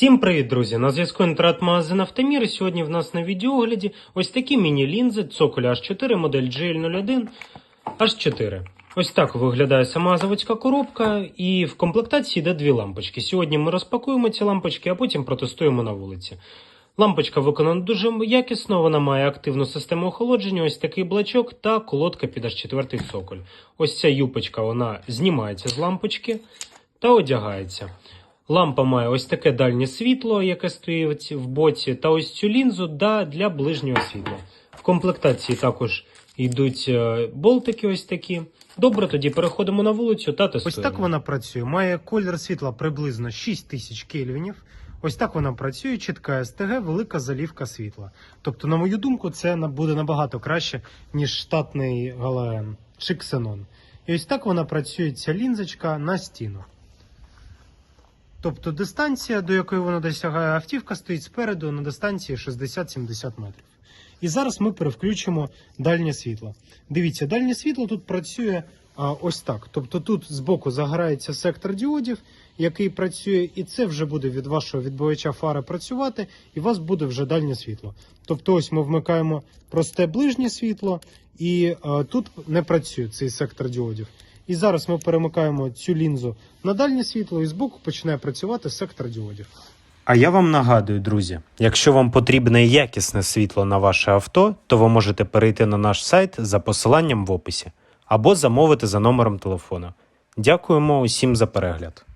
Всім привіт, друзі! На зв'язку інтернет-магазин Автомір. І Сьогодні в нас на відеогляді ось такі міні-лінзи цоколя H4, модель GL01 H4. Ось так виглядає сама заводська коробка, і в комплектації йде дві лампочки. Сьогодні ми розпакуємо ці лампочки, а потім протестуємо на вулиці. Лампочка виконана дуже якісно, вона має активну систему охолодження, ось такий блачок та колодка під H4 цоколь. Ось ця юпочка вона знімається з лампочки та одягається. Лампа має ось таке дальнє світло, яке стоїть в боці, та ось цю лінзу да, для ближнього світла. В комплектації також йдуть е, болтики ось такі. Добре, тоді переходимо на вулицю та тестуємо. Ось так вона працює. Має колір світла приблизно 6000 кельвінів. Ось так вона працює, чітка СТГ, велика залівка світла. Тобто, на мою думку, це буде набагато краще, ніж штатний галоен чи ксенон. І ось так вона працює, ця лінзочка на стіну. Тобто дистанція, до якої вона досягає автівка, стоїть спереду на дистанції 60-70 метрів. І зараз ми перевключимо дальнє світло. Дивіться, дальнє світло тут працює а, ось так. Тобто тут збоку загорається сектор діодів, який працює, і це вже буде від вашого відбивача фари працювати, і у вас буде вже дальнє світло. Тобто, ось ми вмикаємо просте ближнє світло, і а, тут не працює цей сектор діодів. І зараз ми перемикаємо цю лінзу на дальнє світло, і збоку починає працювати сектор діодів. А я вам нагадую, друзі, якщо вам потрібне якісне світло на ваше авто, то ви можете перейти на наш сайт за посиланням в описі або замовити за номером телефона. Дякуємо усім за перегляд.